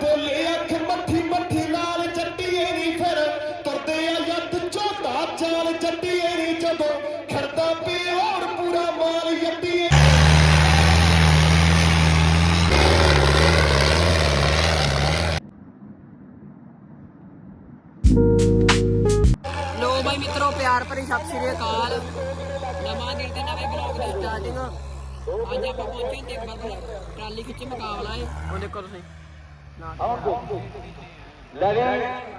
ਬੋਲੇ ਅੱਖ ਮੱਠੀ ਮੱਠੀ ਨਾਲ ਚੱਟੀਏ ਨੀ ਫਿਰ। ਤੁਰਦੇ ਆ ਯੱਤ ਝੋਟਾ ਚਾਲ ਚੱਟੀਏ ਨੀ ਜਦੋਂ। ਖੜਦਾ ਪਿਓਰ ਪੂਰਾ ਮਾਲ ਯੱਟੀਏ। ਲੋ ਬਾਈ ਮਿੱਤਰੋ ਪਿਆਰ ਭਰੀ ਸਤਿ ਸ੍ਰੀ ਅਕਾਲ। ਨਵਾਂ ਦਿਨ ਤੇ ਨਵੇਂ ਬਲੌਗ ਦੀ ਸਟਾਰਟਿੰਗ ਅੱਜ ਆਪਾਂ ਪਹੁੰਚੇ ਟੇਬਰ ਤੇ ਟਰਾਲੀ ਖਿੱਚੀ ਮੁਕਾਬਲਾ ਏ। ਉਹ ਦੇਖੋ ਤੁਸੀਂ।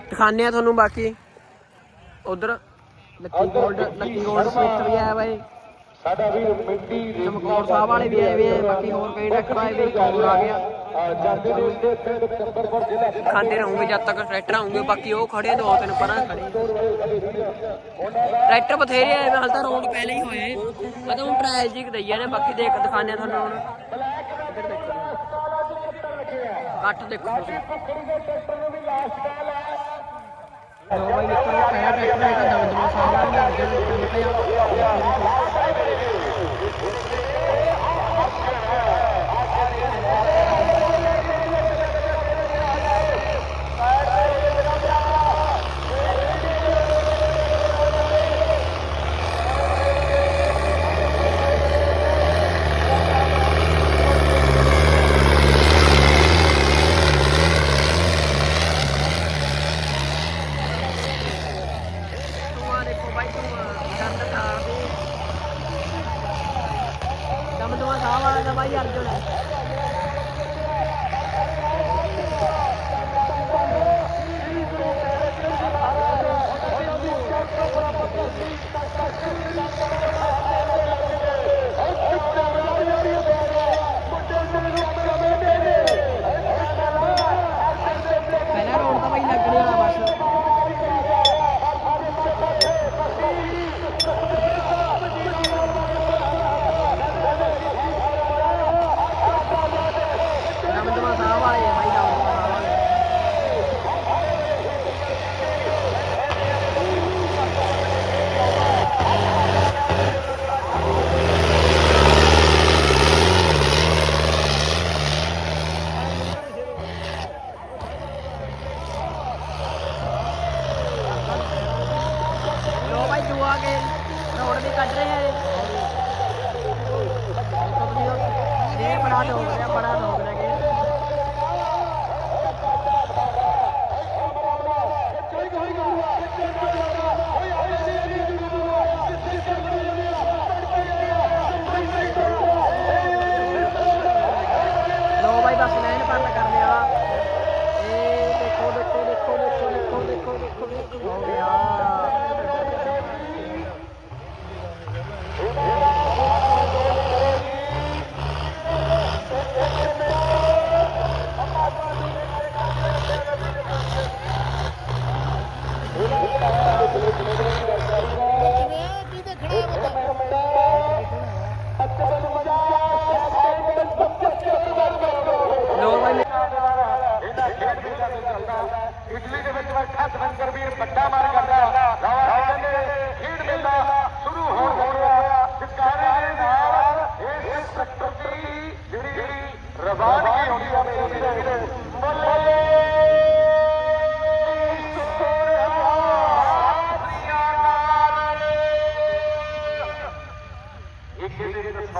ਦਿਖਾਣੇ ਆ ਤੁਹਾਨੂੰ ਬਾਕੀ। ਉਧਰ lucky gold lucky gold swift ਵੀ ਆਇਆ ਬਾਈ ਸਾਡਾ ਵੀਰ ਮਿੰਟੀ ਚਮਕੌਰ ਸਾਹਿਬ ਵਾਲੇ ਵੀ ਆਏ ਵੇ ਬਾਕੀ ਹੋਰ ਕਈ ਟਰੈਕਟਰ ਆਏ ਵੇ ਆ ਗਿਆ ਜਾਂਦੇ ਦੇ ਉੱਤੇ ਪਿੰਡ ਚੰਬਰਪੁਰ ਜ਼ਿਲ੍ਹਾ ਖਾਂਦੇ ਰਹੋਗੇ ਜਦ ਤੱਕ ਟਰੈਕਟਰ ਆਉਂਗੇ ਬਾਕੀ ਉਹ ਖੜੇ ਦੋ ਤਿੰਨ ਪਰਾਂ ਖੜੇ ਟਰੈਕਟਰ ਬਥੇਰੇ ਆਏ ਵੇ ਹਾਲ ਤਾਂ ਰੋਡ ਪਹਿਲੇ ਹੀ ਹੋਏ ਮੈਂ ਤਾਂ ਹੁਣ ਟ੍ਰਾਇਲ ਜੀ ਨੇ ਬਾਕੀ ਦੇਖ ਦਿਖਾਣੇ ਤੁਹਾਨੂੰ ਹੁਣ। ਕੱਟ ਦੇਖੋ ਲੋ ਬਾਈ ਮਿੱਤਰੋ ਕਹਿਆ ਟਰੈਕਟਰ ਹੈ ਤਾਂ ਦਮ ਦਮ ਸਾਹਮਣੇ ਨਹੀਂ ਆ ਗਿਆ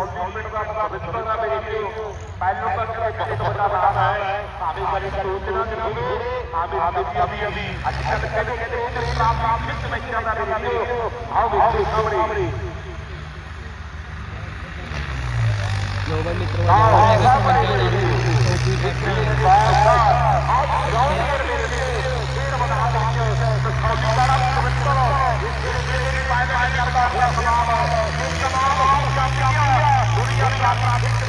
गवर्नमेंट का विस्तार का रेडियो पायलट का क्या बहुत बड़ा रहा है आगे बड़ी सूचना देंगे आगे आगे अभी अभी अच्छा कहते हैं प्राप्त प्राप्त में क्या ना रेडियो आओ आओ सामने ग्लोबल मित्रों का आज ग्राउंड पर मेरे पेड़ बना रहा है तो सभी बड़ा कमेंट करो pra, pra, pra.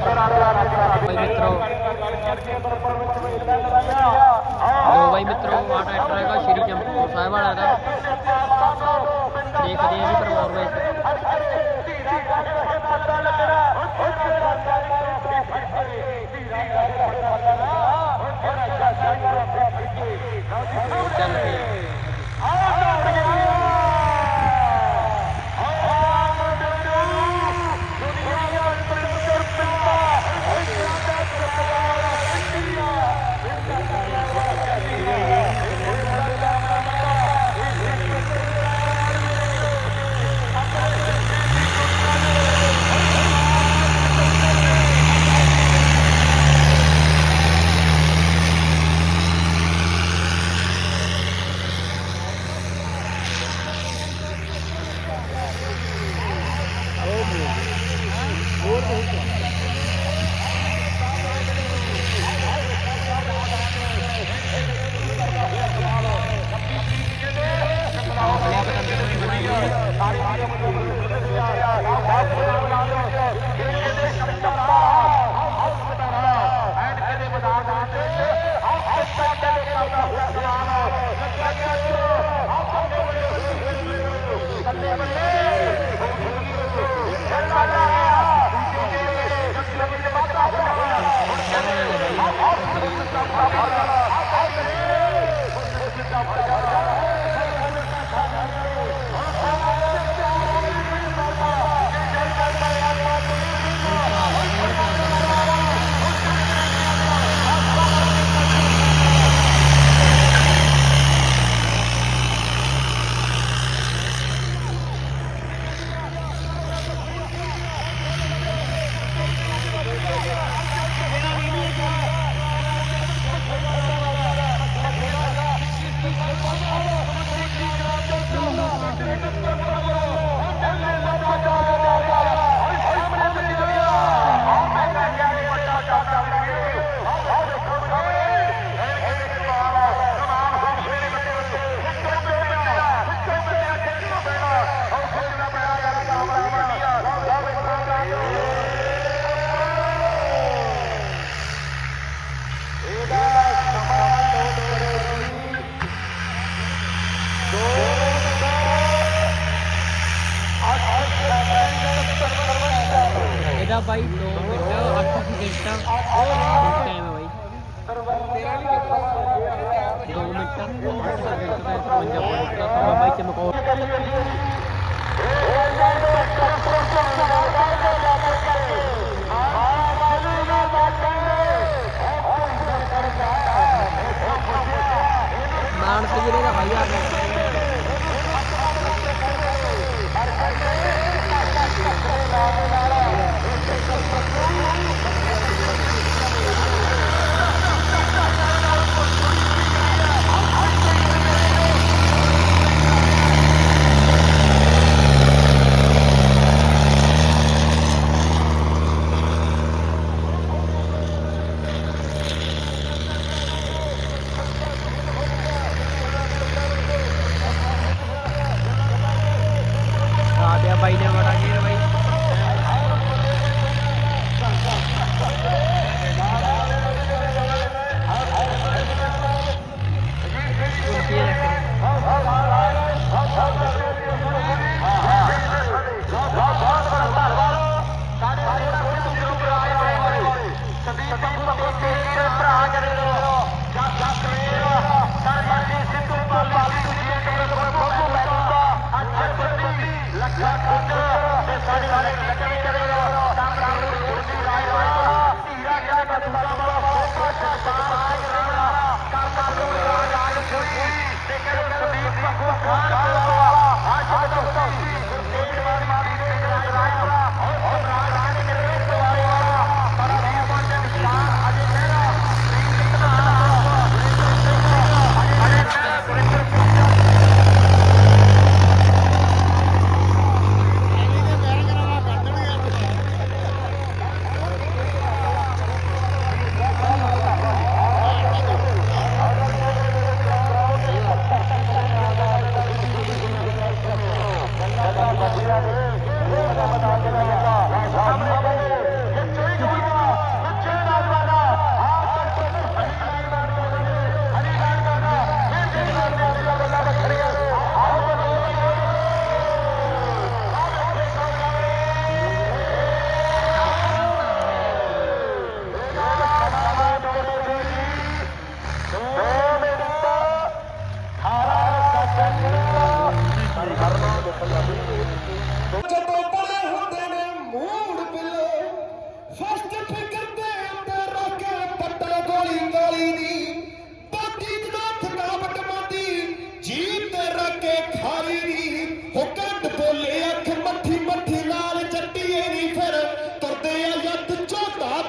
ਬਾਈ ਮਿੱਤਰੋ ਲੋ ਬਾਈ ਮਿੱਤਰੋ ਆ ਟਰੈਕਟਰ ਹੈਗਾ ਸ਼੍ਰੀ ਚੰਪੂ ਸਾਹਿਬ ਵਾਲਾ ਦਾ ਦੇਖਦੇ ਆ ਜੀ ਪਰਫਾਰਮੈਂਸ ਚੱਲ Alô, meu. Gordo, Ricardo. Mansa ਜ਼ਿਲ੍ਹੇ ਦਾ ਬਾਈ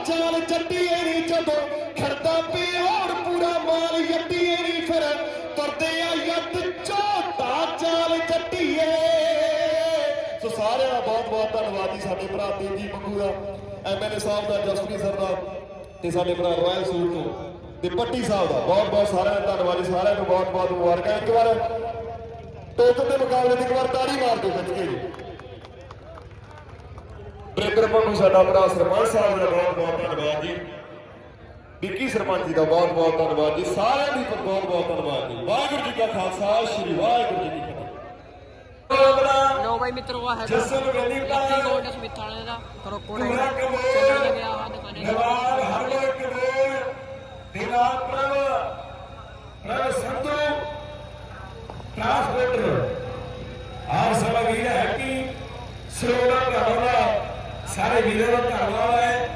ਚਾਲ ਚੱਟੀਏ ਨਹੀਂ ਜਦੋਂ ਦਾ ਬਹੁਤ ਬਹੁਤ ਧੰਨਵਾਦ ਸਾਡੇ ਭਰਾ ਸਾਹਿਬ ਦਾ, ਜਸਪ੍ਰੀਤ ਸਰ ਦਾ ਤੇ ਸਾਡੇ ਭਰਾ ਰਾਇਲ ਸੂਰ ਤੇ ਪੱਟੀ ਸਾਹਿਬ ਦਾ। ਬਹੁਤ ਬਹੁਤ ਸਾਰਿਆਂ ਦਾ ਧੰਨਵਾਦ ਜੀ, ਸਾਰਿਆਂ ਨੂੰ ਬਹੁਤ ਬਹੁਤ ਮੁਬਾਰਕਾਂ। ਇੱਕ ਵਾਰ ਟੋਕ ਦੇ ਮੁਕਾਬਲੇ ਦੀ ਇੱਕ ਵਾਰ ਤਾੜੀ ਮਾਰ ਦਿਓ ਸੱਚੇ ਜੀ। ਬ੍ਰਿੰਦਰ ਮੰਗੂ ਸਾਡਾ ਭਰਾ ਸਰਪੰਚ ਸਾਹਿਬ ਦਾ ਬਹੁਤ ਬਹੁਤ ਧੰਨਵਾਦ ਜੀ। ਵਿੱਕੀ ਸਰਪੰਚ ਜੀ ਦਾ ਬਹੁਤ ਬਹੁਤ ਧੰਨਵਾਦ ਜੀ। ਸਾਰਿਆਂ ਦੀ ਬਹੁਤ ਬਹੁਤ ਧੰਨਵਾਦ ਜੀ। ਵਾਹਿਗੁਰੂ ਜੀ ਕਾ ਖਾਲਸਾ ਸ੍ਰੀ ਵਾਹਿਗੁਰੂ ਜੀ ਕੀ ਫਤਿਹ। ਲੋ ਬਾਈ ਮਿੱਤਰੋ ਆ ਹੈਗਾ ਜਸਨ ਵੈਲੀ ਦਾ ਲੱਕੀ ਗੋਲਡ ਸਮਿਥ ਵਾਲੇ ਦਾ। ਕਰੋ ਕੋੜੇ ਪੂਰਾ ਕਬੂਲ। ਚੱਲਣ ਲੱਗਿਆ ਆ ਦੁਕਾਨੇ ਨਵਾਬ ਹਰਮਨ ਕਬੂਰ ਦਿਨਾਰ ਪ੍ਰਭ ਪ੍ਰਭ ਸੰਧੂ ਟ੍ਰਾਂਸਪੋਰਟਰ ਆਪ ਸਭਾ ਵੀਰ ਹੈ ਕਿ ਸਰੋਵਰ ਭਰਾਵਾਂ ਦਾ ਸਾਰੇ ਵੀਰਾਂ ਦਾ ਧੰਨਵਾਦ ਹੈ।